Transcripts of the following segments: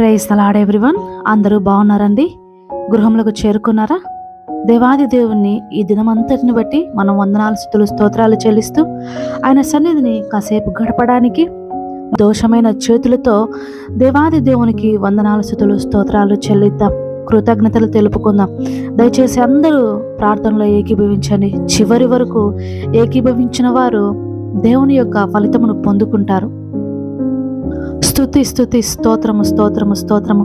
Praise తలాడ్ everyone అందరూ బాగున్నారండి? గృహంలోకి చేరుకున్నారా? దేవాది దేవుణ్ణి ఈ దినమంతటిని బట్టి మనం వందనాలు స్థుతులు స్తోత్రాలు చెల్లిస్తూ ఆయన సన్నిధిని కాసేపు గడపడానికి దోషమైన చేతులతో దేవాది దేవునికి వందనాలు స్థుతులు స్తోత్రాలు చెల్లిద్దాం. కృతజ్ఞతలు తెలుపుకుందాం. దయచేసి అందరూ ప్రార్థనలో ఏకీభవించండి. చివరి వరకు ఏకీభవించిన వారు దేవుని యొక్క ఫలితమును పొందుకుంటారు. స్తుతి స్తుతి స్తోత్రము స్తోత్రము స్తోత్రము.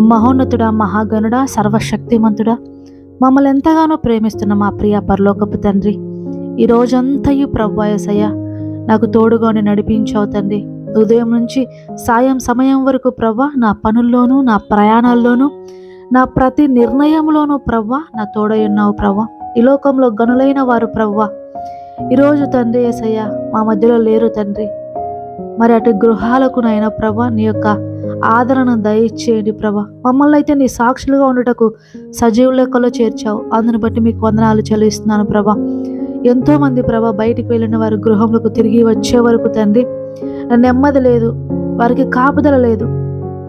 మహోన్నతుడా మహాగణుడా సర్వశక్తిమంతుడా. మమ్మల్ని ఎంతగానో ప్రేమిస్తున్న మా ప్రియ పరలోకపు తండ్రి. ఈ రోజంతయు ప్రవ్వాయసయ్య నాకు తోడుగానే నడిపించావు తండ్రి. ఉదయం నుంచి సాయం సమయం వరకు ప్రవ్వ నా పనుల్లోనూ నా ప్రయాణాల్లోనూ నా ప్రతి నిర్ణయంలోనూ ప్రవ్వ నా తోడై ఉన్నావు ప్రవ్వ ఈ లోకంలో గనులైన వారు ప్రవ్వ ఈరోజు తండ్రి ఏసయ్య మా మధ్యలో లేరు తండ్రి. మరి అటు గృహాలకు ప్రభ నీ యొక్క ఆదరణ దయచేయండి ప్రభ. మమ్మల్ని అయితే నీ సాక్షులుగా ఉండటకు సజీవ లెక్కలో చేర్చావు. అందుని బట్టి మీకు వందనాలు చెల్లిస్తున్నాను ప్రభ. ఎంతోమంది ప్రభ బయటికి వెళ్ళిన వారు గృహంలోకి తిరిగి వచ్చే వరకు తండ్రి నెమ్మది లేదు వారికి కాపుదల లేదు.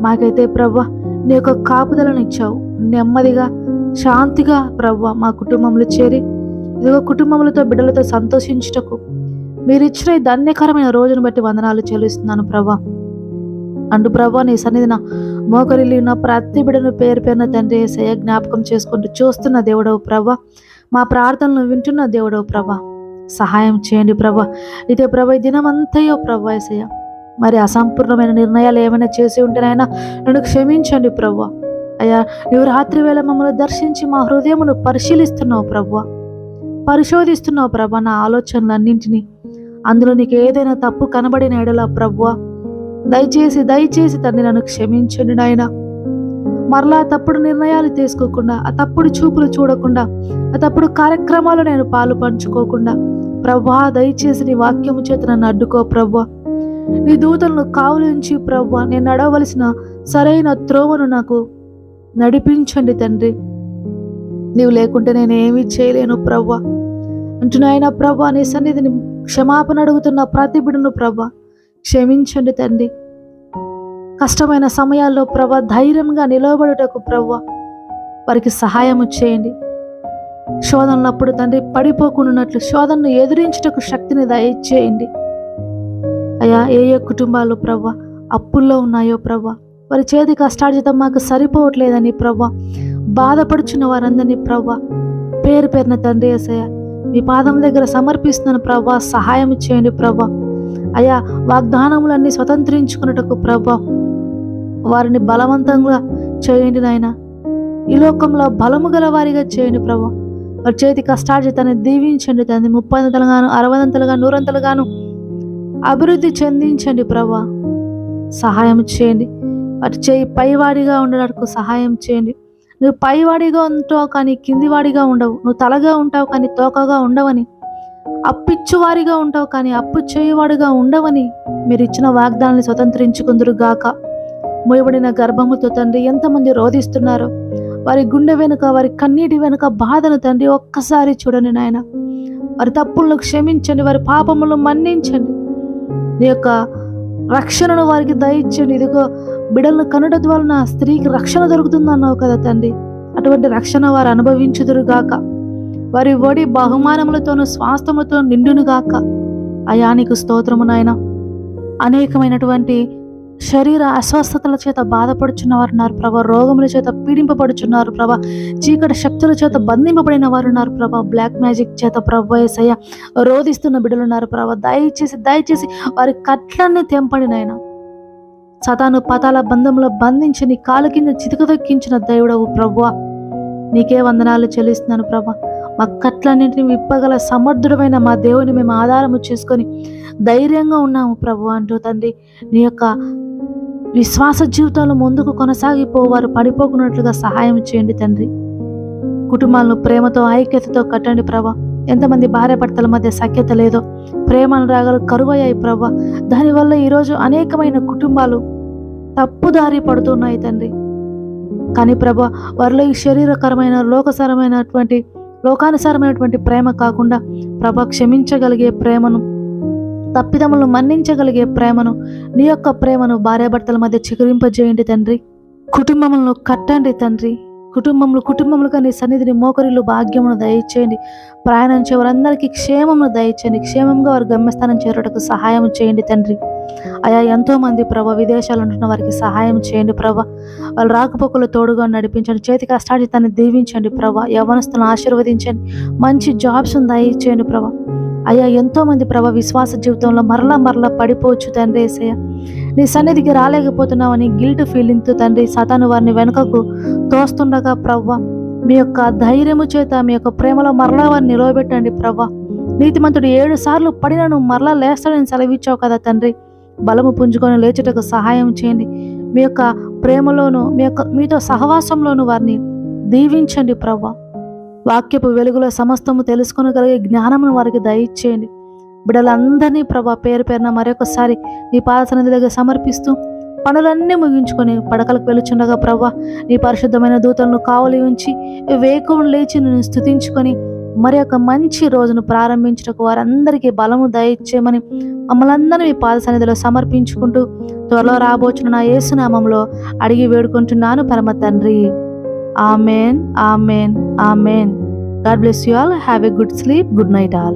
మాకైతే ప్రభ నీ యొక్క కాపుదలను ఇచ్చావు. నెమ్మదిగా శాంతిగా ప్రభ మా కుటుంబంలో చేరి ఇదిగో కుటుంబములతో బిడ్డలతో సంతోషించుటకు మీరు ఇచ్చిన ఈ ధన్యకరమైన రోజును బట్టి వందనాలు చెల్లిస్తున్నాను ప్రభా అండు ప్రభా నీ సన్నిధిన మోకరిల్లి ఉన్న ప్రతి బిడను పేరు పేరున తండ్రి ఏసయ్య జ్ఞాపకం చేసుకుంటూ చూస్తున్న దేవుడవు ప్రభా మా ప్రార్థనలు వింటున్న దేవుడవు ప్రభా సహాయం చేయండి ప్రభా ఇదే ప్రభా ఈ దినమంతయో ప్రభా ఏసయ్య. మరి అసంపూర్ణమైన నిర్ణయాలు ఏమైనా చేసి ఉంటేనైనా నన్ను క్షమించండి ప్రభా అయ్యా నువ్వు రాత్రి వేళ మమ్మల్ని దర్శించి మా హృదయమును పరిశీలిస్తున్నావు ప్రభా పరిశోధిస్తున్నావు ప్రభా నా ఆలోచనలన్నింటినీ. అందులో నీకు ఏదైనా తప్పు కనబడిన ఎడలా ప్రవ్వా దయచేసి దయచేసి తండ్రి నన్ను క్షమించండి నాయన. మరలా తప్పుడు నిర్ణయాలు తీసుకోకుండా ఆ తప్పుడు చూపులు చూడకుండా ఆ తప్పుడు కార్యక్రమాలు నేను పాలు పంచుకోకుండా ప్రవ్వా దయచేసి నీ వాక్యము చేత నన్ను అడ్డుకో ప్రవ్వా. నీ దూతలను కావులించి ప్రవ్వా నేను నడవలసిన సరైన త్రోవను నాకు నడిపించండి తండ్రి. నీవు లేకుంటే నేను ఏమీ చేయలేను ప్రవ్వా. అంటున్నాయన ప్రభా నీ సన్నిధిని క్షమాపణ అడుగుతున్న ప్రతి బిడును ప్రభ క్షమించండి తండ్రి. కష్టమైన సమయాల్లో ప్రభ ధైర్యంగా నిలవబడుటకు ప్రభ వారికి సహాయం చేయండి. శోధనలప్పుడు తండ్రి పడిపోకుండాట్లు శోధనను ఎదిరించుటకు శక్తిని దయచేయండి. అయ్యా ఏ ఏ కుటుంబాలు ప్రభ అప్పుల్లో ఉన్నాయో ప్రభ వారి చేతి కష్టార్జితం మాకు సరిపోవట్లేదని ప్రభ బాధపడుచున్న వారందరినీ ప్రభ పేరు పేరున తండ్రి ఏసయ్య మీ పాదం దగ్గర సమర్పిస్తున్నాను ప్రభా. సహాయం చేయండి ప్రభా. అయా వాగ్దానములన్నీ స్వతంత్రించుకున్నటకు ప్రభా. వారిని బలవంతంగా చేయండి నాయన. ఈ లోకంలో బలము గల వారిగా చేయండి ప్రభా. వారి చేతి కష్టార్జితాన్ని దీవించండి తండ్రి ముప్పదంతలుగాను అరవదంతలుగా నూరంతలుగాను అభివృద్ధి చెందించండి ప్రభా. సహాయం చేయండి. వాటి చేయి పైవాడిగా ఉండడానికి సహాయం చేయండి. నువ్వు పైవాడిగా ఉంటావు కానీ కిందివాడిగా ఉండవు. నువ్వు తలగా ఉంటావు కానీ తోకగా ఉండవని. అప్పిచ్చువారిగా ఉంటావు కానీ అప్పు చేయువాడిగా ఉండవని మీరు ఇచ్చిన వాగ్దానాన్ని స్వతంత్రించుకుందరు గాక. మోయబడిన గర్భముతో తండ్రి ఎంతమంది రోధిస్తున్నారో వారి గుండె వెనుక వారి కన్నీటి వెనుక బాధను తండ్రి ఒక్కసారి చూడండి నాయన. వారి తప్పులను క్షమించండి వారి పాపములను మన్నించండి. నీ యొక్క రక్షణను వారికి దయచండి ఇదిగో బిడలను కనుడ వలన స్త్రీకి రక్షణ దొరుకుతుంది అన్నావు కదా తండ్రి. అటువంటి రక్షణ వారు అనుభవించుదురు గాక. వారి ఒడి బహుమానములతోనూ స్వాస్థములతో నిండును గాక. అయా నీకు స్తోత్రము నాయన. అనేకమైనటువంటి శరీర అస్వస్థతల చేత బాధపడుచున్నవారు ఉన్నారు ప్రభా. రోగముల చేత పీడింపబడుచున్నారు ప్రభా. చీకటి శక్తుల చేత బంధింపబడిన వారు ఉన్నారు ప్రభా. బ్లాక్ మ్యాజిక్ చేత ప్రభాయసయ్య రోధిస్తున్న బిడ్డలు ఉన్నారు ప్రభా. దయచేసి దయచేసి వారి కట్లన్నీ తెంపడినైనా సతాను పతాల బంధంలో బంధించి నీ కాలు కింద చితకదొక్కించిన దేవుడవు ప్రభా నీకే వందనాలు చెల్లిస్తున్నాను ప్రభా. మా కట్లన్నింటిని విప్పగల సమర్థుడమైన మా దేవుని మేము ఆధారము చేసుకొని ధైర్యంగా ఉన్నాము ప్రభు అంటూ తండ్రి. నీ యొక్క విశ్వాస జీవితంలో ముందుకు కొనసాగిపోవారు పడిపోకున్నట్లుగా సహాయం చేయండి తండ్రి. కుటుంబాలను ప్రేమతో ఐక్యతతో కట్టండి ప్రభా. ఎంతమంది భార్య భర్తల మధ్య సఖ్యత లేదో ప్రేమ అనురాగాలు కరువయ్యాయి ప్రభా దానివల్ల ఈరోజు అనేకమైన కుటుంబాలు తప్పుదారి పడుతున్నాయి తండ్రి. కానీ ప్రభా వారిలో ఈ శరీరకరమైన లోకసరమైనటువంటి లోకానుసారమైనటువంటి ప్రేమ కాకుండా ప్రభా క్షమించగలిగే ప్రేమను తప్పిదములను మన్నించగలిగే ప్రేమను నీ యొక్క ప్రేమను భార్యాభర్తల మధ్య చిగురింపజేయండి తండ్రి. కుటుంబములను కట్టండి తండ్రి. కుటుంబములు కుటుంబములుగా నీ సన్నిధిని మోకరిల్లు భాగ్యమును దయచేయండి. ప్రయాణం వారందరికీ క్షేమమును దయచేయండి. క్షేమంగా వారి గమ్యస్థానం చేరుటకు సహాయం చేయండి తండ్రి. అయా ఎంతో మంది ప్రభ విదేశాలు ఉంటున్న వారికి సహాయం చేయండి ప్రభ. వాళ్ళు రాకపోకలు తోడుగా నడిపించండి. చేతి కష్టాజితాన్ని దీవించండి ప్రభ. యవనస్తులను ఆశీర్వదించండి. మంచి జాబ్స్ దయచేయండి ప్రభా. అయ్యా ఎంతోమంది ప్రభా ప్రభ విశ్వాస జీవితంలో మరలా మరలా పడిపోవచ్చు తండ్రి ఏసయ్య. నీ సన్నిధికి రాలేకపోతున్నామని గిల్ట్ ఫీలింగ్తో తండ్రి సతాను వారిని వెనుకకు తోస్తుండగా ప్రవ్వ మీ యొక్క ధైర్యము చేత మీ యొక్క ప్రేమలో మరలా వారిని నిలవబెట్టండి ప్రవ్వ. నీతిమంతుడు ఏడు సార్లు పడినను మరలా లేస్తాడని సెలవిచ్చావు కదా తండ్రి. బలము పుంజుకొని లేచుటకు సహాయం చేయండి. మీ యొక్క ప్రేమలోను మీ యొక్క మీతో సహవాసంలోను వారిని దీవించండి ప్రవ్వ. వాక్యపు వెలుగులో సమస్తము తెలుసుకొనగలిగే జ్ఞానమును వారికి దయచేయండి. బిడ్డలందరినీ ప్రభా పేరు పేరున మరొకసారి నీ పాద దగ్గర సమర్పిస్తూ పనులన్నీ ముగించుకొని పడకలకు వెలుచుండగా ప్రభా నీ పరిశుద్ధమైన దూతలను కావలి ఉంచి వేకువం లేచి నేను స్థుతించుకొని మరి ఒక మంచి రోజును ప్రారంభించటకు వారందరికీ బలము దయచేయమని మమ్మల్ని అందరినీ మీ పాద సన్నిధిలో సమర్పించుకుంటూ త్వరలో రాబోచున్న నా యేసునామంలో అడిగి వేడుకుంటున్నాను పరమ తండ్రి. Amen, Amen, Amen. God bless you all. Have a good sleep. Good night, all.